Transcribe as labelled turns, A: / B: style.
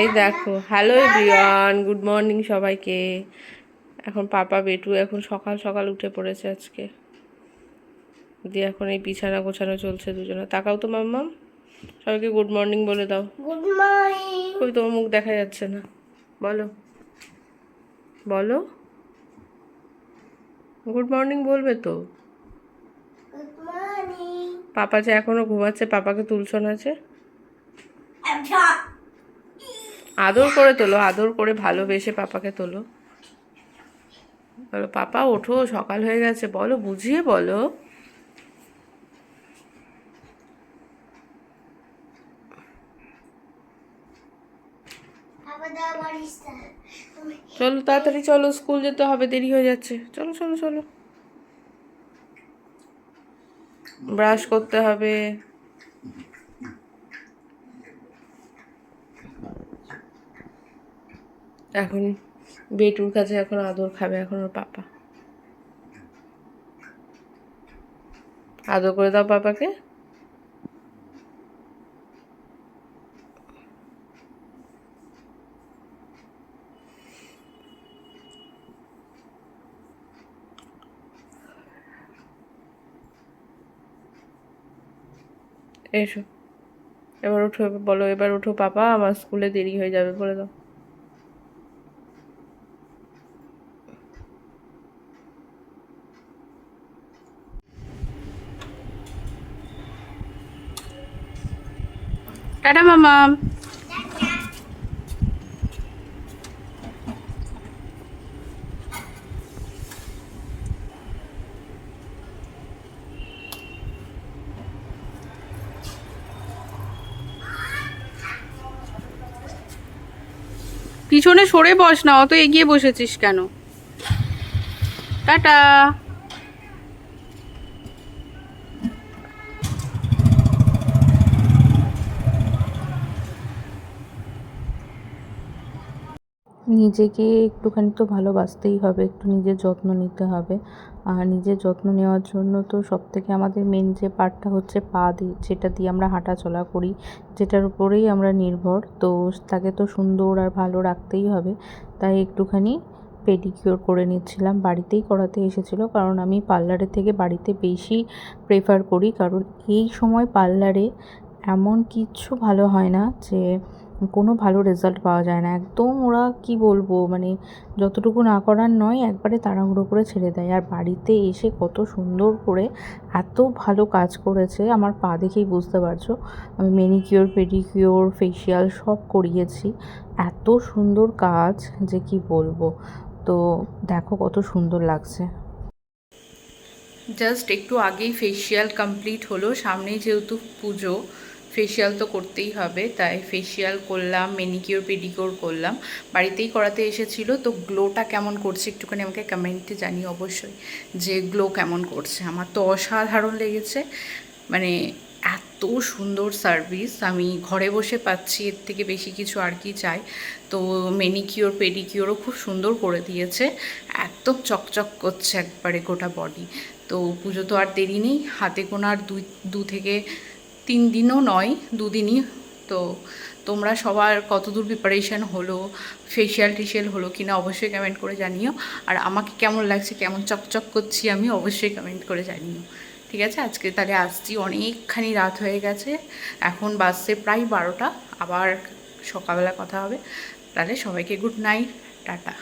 A: এই দেখো hello everyone good morning সবাইকে। এখন পাপা বেটু এখন সকাল সকাল উঠে পড়েছে আজকে। দিয়ে এখন এই বিছানা গোছানো চলছে দুজনে। তাকাও তো মাম্মাম সবাইকে গুড মর্নিং বলে দাও।
B: গুড মর্নিং
A: কই তোমার মুখ দেখা যাচ্ছে না। বলো। বলো। গুড মর্নিং বলবে তো। পাপা যে এখনও ঘুমাচ্ছে পাপাকে তুলছো না যে?
B: আচ্ছা
A: আদর করে তোলো, আদর করে ভালোবেসে পাপাকে তোলো। বলো, পাপা, ওঠো, সকাল হয়ে গেছে, বলো, বুঝিয়ে বলো। চলো, তাড়াতাড়ি চলো, স্কুল যেতে হবে, দেরি হয়ে যাচ্ছে। চলো চলো চলো। ব্রাশ করতে হবে। এখন বেটুর কাছে এখন আদর খাবে, এখন ওর পাপা। আদর করে দাও পাপাকে। এসো। এবার উঠো, বলো এবার উঠো পাপা, আমার স্কুলে দেরি হয়ে যাবে, বলে দাও। টাটা মামা। পিছনে সরে বস না অত এগিয়ে বসেছিস কেন? টাটা। নিজেকে একটুখানি তো ভালোবাসতেই হবে, একটু নিজের যত্ন নিতে হবে। আর নিজের যত্ন নেওয়ার জন্য তো সব থেকে আমাদের মেন যে পার্টটা হচ্ছে পা দিয়ে যেটা দিয়ে আমরা হাঁটা চলা করি, যেটার উপরেই আমরা নির্ভর। তো তাকে তো সুন্দর আর ভালো রাখতেই হবে। তাই একটুখানি পেডিকিওর করে নিচ্ছিলাম, বাড়িতেই করাতে এসেছিল। কারণ আমি পার্লারের থেকে বাড়িতে বেশি প্রেফার করি। কারণ এই সময় পার্লারে এমন কিচ্ছু ভালো হয় না যে কোনো ভালো রেজাল্ট পাওয়া যায় না। একদম ওরা কি বলব মানে যতটুকু না করার নয়, একবারে তাড়াহুড়ো করে ছেড়ে দেয়। আর বাড়িতে এসে কত সুন্দর করে এত ভালো কাজ করেছে, আমার পা দেখেই বুঝতে পারছ। আমি মেনিকিওর পেডিকিওর ফেসিয়াল সব করিয়েছি। এত সুন্দর কাজ যে কি বলব। তো দেখো কত সুন্দর লাগছে। জাস্ট একটু আগেই ফেসিয়াল কমপ্লিট হলো, সামনেই যেহেতু পুজো ফেসিয়াল তো করতেই হবে, তাই ফেসিয়াল করলাম মেনিকিওর পেডিকিওর করলাম। বাড়িতেই করাতে এসেছিল, তো গ্লোটা কেমন করছে একটুখানি আমাকে কমেন্টে জানিয়ে অবশ্যই যে গ্লো কেমন করছে। আমার তো অসাধারণ লেগেছে মানে এত সুন্দর সার্ভিস আমি ঘরে বসে পাচ্ছি, এর থেকে বেশি কিছু আর কি চাই। তো মেনিকিওর পেডিকিওরও খুব সুন্দর করে দিয়েছে একদম চকচক করছে একবারে গোটা বডি তো পুজো তো আর দেরি নেই, হাতে গোনার দুই, দু থেকে তিন দিনও নয়, দুদিনই। তো তোমরা সবার কতদূর প্রিপারেশন হলো ফেসিয়াল টেশিয়াল হলো কি না অবশ্যই কমেন্ট করে জানিও। আর আমাকে কেমন লাগছে, কেমন চকচক করছি আমি অবশ্যই কমেন্ট করে জানিও। ঠিক আছে? আজকে তাহলে আসছি, অনেকখানি রাত হয়ে গেছে। এখন বাজছে প্রায় বারোটা, আবার সকালবেলা কথা হবে। তাহলে সবাইকে গুড নাইট টাটা।